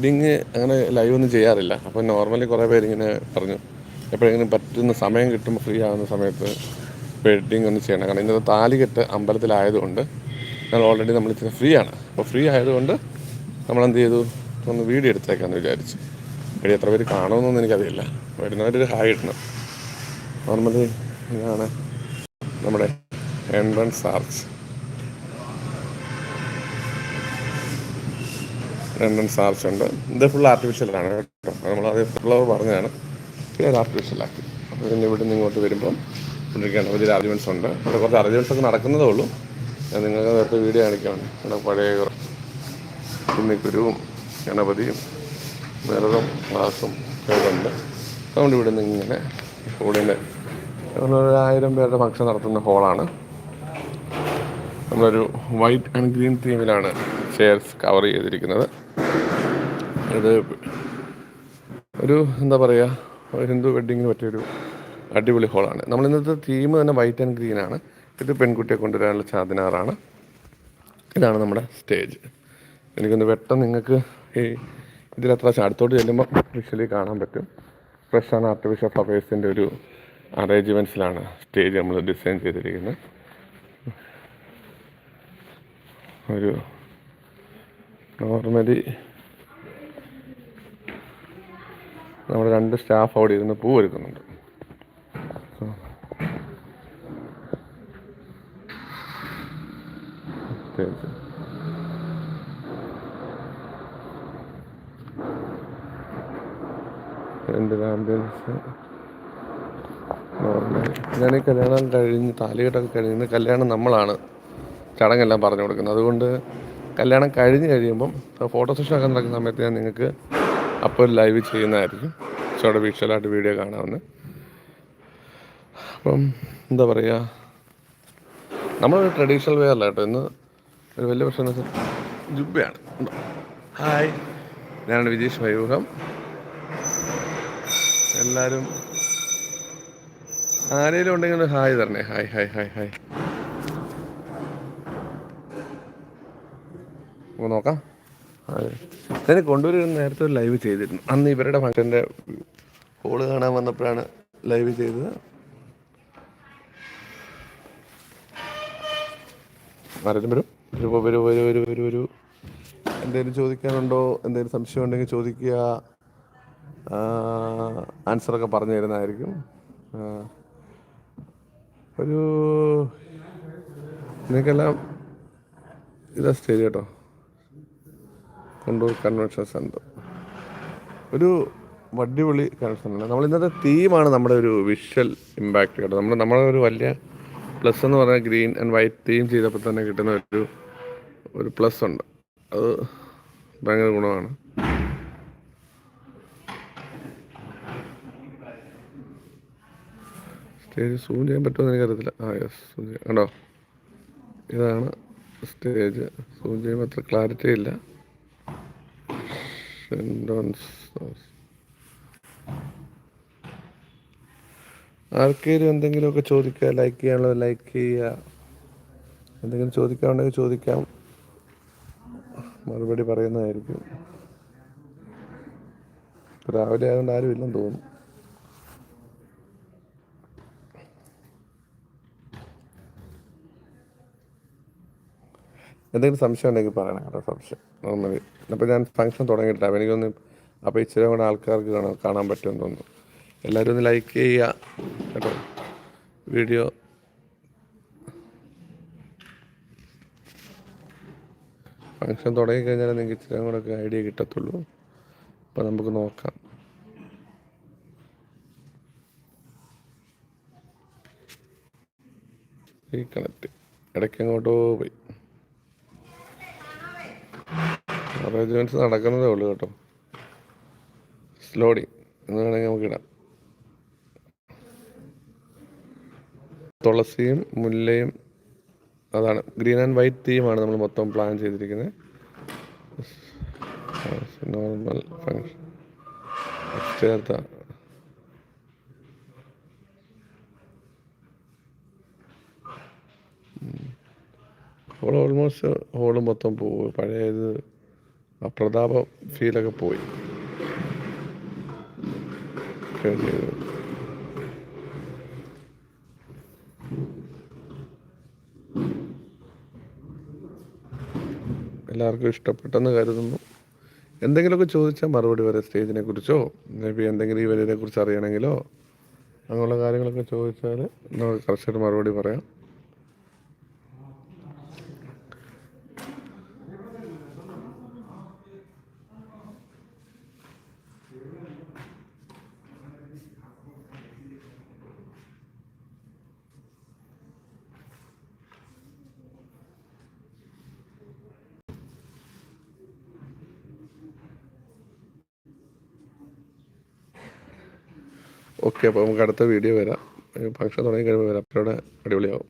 Wedding അങ്ങനെ live ഒന്നും ചെയ്യാറില്ല. അപ്പോൾ നോർമലി കുറേ പേരിങ്ങനെ പറഞ്ഞു. എപ്പോഴെങ്കിലും പറ്റുന്ന സമയം കിട്ടുമ്പോൾ ഫ്രീ ആകുന്ന സമയത്ത് വെഡ്ഡിങ് ഒന്ന് ചെയ്യണം. കാരണം ഇന്നത്തെ താലികെട്ട് അമ്പലത്തിലായതുകൊണ്ട് ഞങ്ങൾ ഓൾറെഡി നമ്മൾ ഇച്ചിരി ഫ്രീ ആണ്. അപ്പോൾ ഫ്രീ ആയതുകൊണ്ട് നമ്മൾ എന്ത് ചെയ്തു? ഒന്ന് വീഡിയോ എടുത്തേക്കാന്ന് വിചാരിച്ചു. വീഡിയോ എത്ര പേര് കാണുമെന്നൊന്നും എനിക്കറിയില്ല. വരുന്നവരൊരു ഹായ് ഇടണം. നോർമലി ഇതാണ് നമ്മുടെ എൻട്രൻസ് ആർച്ച് എൻട്രൻസ് ആർച്ച് ഉണ്ട് ഇത് ഫുൾ ആർട്ടിഫിഷ്യലാണ് കേട്ടോ. നമ്മൾ അത് ഫ്ലവർ പറഞ്ഞതാണ്. പിന്നെ അത് ആർട്ടിഫിഷ്യലാക്കി അപ്പോൾ പിന്നെ ഇവിടെ നിന്ന് ഇങ്ങോട്ട് വരുമ്പോൾ ഇവിടെ വലിയ അറേഞ്ച്മെന്റ്സ് ഉണ്ട്. ഇവിടെ കുറച്ച് അറേഞ്ച്മെന്റ്സ് ഒക്കെ നടക്കുന്നതേ ഉള്ളൂ. ഞാൻ നിങ്ങൾക്ക് നേരത്തെ വീഡിയോ കാണിക്കുകയാണ് ഇവിടെ പഴയ കുന്നിക്കുരുവും ഗണപതിയും വിറകും ഗ്ലാസും ഉണ്ട്. അതുകൊണ്ട് ഇവിടെ നിന്ന് ഇങ്ങനെ ഹോളിന്റെ ഒരു പേരുടെ ഫംഗ്ഷൻ നടത്തുന്ന ഹോളാണ് നമ്മളൊരു വൈറ്റ് ആൻഡ് ഗ്രീൻ തീമിലാണ് ചെയർസ് കവർ ചെയ്തിരിക്കുന്നത്. ഇത് ഒരു എന്താ പറയുക ഒരു ഹിന്ദു വെഡ്ഡിങ്ങിന് പറ്റിയൊരു അടിപൊളി ഹോളാണ്. നമ്മൾ ഇന്നത്തെ തീം തന്നെ വൈറ്റ് ആൻഡ് ഗ്രീൻ ആണ്. ഇത് പെൺകുട്ടിയെ കൊണ്ടുവരാനുള്ള ചാതിനാറാണ് ഇതാണ് നമ്മുടെ സ്റ്റേജ് എനിക്കൊന്ന് വെട്ടം നിങ്ങൾക്ക് ഈ ഇതിലത്ര അടുത്തോട്ട് ചെല്ലുമ്പോൾ വിഷ്വലി കാണാൻ പറ്റും. ഫ്രഷ് ആൻഡ് ആർട്ടിഫിഷ്യൽ ഫ്ലവേഴ്സിന്റെ ഒരു അറേഞ്ച്മെന്റ്സിലാണ് സ്റ്റേജ് നമ്മൾ ഡിസൈൻ ചെയ്തിരിക്കുന്നത്. ഒരു നോർമലി നമ്മുടെ രണ്ട് സ്റ്റാഫ് അവിടെ ഇരുന്ന് പൂ ഒരുക്കുന്നുണ്ട്. സ്റ്റേജ് എന്റെ ആംബുലൻസ് ഞാൻ ഈ കല്യാണം കഴിഞ്ഞ് താലികെട്ടൊക്കെ കഴിഞ്ഞ് കല്യാണം നമ്മളാണ് ചടങ്ങെല്ലാം പറഞ്ഞു കൊടുക്കുന്നത്. അതുകൊണ്ട് കല്യാണം കഴിഞ്ഞ് കഴിയുമ്പം ഫോട്ടോ സെഷൻ ഒക്കെ നടക്കുന്ന സമയത്ത് ഞാൻ നിങ്ങൾക്ക് അപ്പോൾ ലൈവ് ചെയ്യുന്നതായിരിക്കും. കുറച്ചുകൂടെ വിഷ്വലായിട്ട് വീഡിയോ കാണാമെന്ന് അപ്പം എന്താ പറയുക നമ്മളൊരു ട്രഡീഷണൽ വേ അല്ല കേട്ടോ. ഇന്ന് ഒരു വലിയ പ്രശ്നം എന്ന് വെച്ചാൽ ജുബയാണ്. ഹായ് ഞാനാണ് വിജീഷ് വൈമുഖം എല്ലാവരും ആരെങ്കിലും ഉണ്ടെങ്കിൽ ഹായ് തരണേ. ഹായ് ഹായ് ഹായ് ഹായ് നോക്കാം ഞാൻ കൊണ്ടുവരുന്ന നേരത്തെ ഒരു ലൈവ് ചെയ്തിരുന്നു. അന്ന് ഇവരുടെ ഫങ്ഷന്റെ ഹോൾ കാണാൻ വന്നപ്പോഴാണ് ലൈവ് ചെയ്തത്. ആരെങ്കിലും വരും? വരൂ വരൂ വരൂ വരൂ വരൂ വരൂ. എന്തെങ്കിലും ചോദിക്കാനുണ്ടോ? എന്തെങ്കിലും സംശയം ഉണ്ടെങ്കിൽ ചോദിക്കുക. ആൻസറൊക്കെ പറഞ്ഞു തരുന്നതായിരിക്കും. ഒരു നിങ്ങൾക്കെല്ലാം ഇതാ സ്റ്റേജ് കേട്ടോ. കൊണ്ടൂർ കൺവെൻഷൻ സെന്റർ ഒരു വടിപൊളി കൺവെൻഷൻ ആണ് നമ്മൾ ഇന്നത്തെ തീമാണ് നമ്മുടെ ഒരു വിഷ്വൽ ഇമ്പാക്റ്റ് കേട്ടോ. നമ്മൾ നമ്മളെ ഒരു വലിയ പ്ലസ് എന്ന് പറഞ്ഞാൽ ഗ്രീൻ ആൻഡ് വൈറ്റ് തീം ചെയ്തപ്പോൾ തന്നെ കിട്ടുന്ന ഒരു ഒരു പ്ലസ് ഉണ്ട്. അത് ഭയങ്കര ഗുണമാണ്. സ്റ്റേജ് സൂം ചെയ്യാൻ പറ്റുമെന്ന് എനിക്കറിയത്തില്ല. ആ യെസ് സൂം ചെയ്യാം. കണ്ടോ? ഇതാണ് സ്റ്റേജ് സൂം ചെയ്യുമ്പോൾ അത്ര ക്ലാരിറ്റി ഇല്ല. ആർക്കെങ്കിലും എന്തെങ്കിലുമൊക്കെ ചോദിക്കുക ലൈക്ക് ചെയ്യാനുള്ളത് ലൈക്ക് ചെയ്യുക എന്തെങ്കിലും ചോദിക്കാനുണ്ടെങ്കിൽ ചോദിക്കാം. മറുപടി പറയുന്നതായിരിക്കും. രാവിലെ ആയതുകൊണ്ട് ആരും ഇല്ലെന്ന് തോന്നുന്നു. എന്തെങ്കിലും സംശയം ഉണ്ടെങ്കിൽ പറയണം കേട്ടോ സംശയം. നോർമലി അപ്പോൾ ഞാൻ ഫംഗ്ഷൻ തുടങ്ങിയിട്ടില്ല. അപ്പോൾ എനിക്കൊന്ന് അപ്പോൾ ഇച്ചിരി കൂടെ ആൾക്കാർക്ക് കാണാൻ കാണാൻ പറ്റുമെന്ന് തോന്നുന്നു. എല്ലാവരും ഒന്ന് ലൈക്ക് ചെയ്യുക കേട്ടോ. വീഡിയോ ഫങ്ഷൻ തുടങ്ങിക്കഴിഞ്ഞാൽ നിങ്ങൾക്ക് ഇച്ചിരി കൂടെ ഒക്കെ ഐഡിയ കിട്ടത്തുള്ളൂ. അപ്പോൾ നമുക്ക് നോക്കാം. ഈ കണക്ട് ഇടയ്ക്ക് അങ്ങോട്ടോ പോയി. അറേഞ്ച്മെന്റ്സ് നടക്കുന്നതേ ഉള്ളൂ കേട്ടോ. സ്ലോഡി എന്ന് വേണമെങ്കിൽ നമുക്ക് ഇടാം. തുളസിയും മുല്ലയും അതാണ്. ഗ്രീൻ ആൻഡ് വൈറ്റ് തീമാണ് നമ്മൾ മൊത്തം പ്ലാൻ ചെയ്തിരിക്കുന്നത്. നോർമൽ ഫങ്ഷൻ ചേർത്ത ഹോൾ ഓൾമോസ്റ്റ് ഹോൾ മൊത്തം പോകും പഴയത് ആ പ്രതാപ ഫീലൊക്കെ പോയി. എല്ലാവർക്കും ഇഷ്ടപ്പെട്ടെന്ന് കരുതുന്നു. എന്തെങ്കിലുമൊക്കെ ചോദിച്ചാൽ മറുപടി വരെ സ്റ്റേജിനെ കുറിച്ചോ മേബി എന്തെങ്കിലും ഈ വരിയെ കുറിച്ച് അറിയണമെങ്കിലോ അങ്ങനെയുള്ള കാര്യങ്ങളൊക്കെ ചോദിച്ചാൽ നമുക്ക് കർഷകർ മറുപടി പറയാം. ഓക്കെ അപ്പോൾ നമുക്ക് അടുത്ത വീഡിയോ വരാം. ഫംഗ്ഷൻ തുടങ്ങി കഴിയുമ്പോൾ വരാം. അപ്പോൾ ഇവിടെ അടിപൊളിയാവും.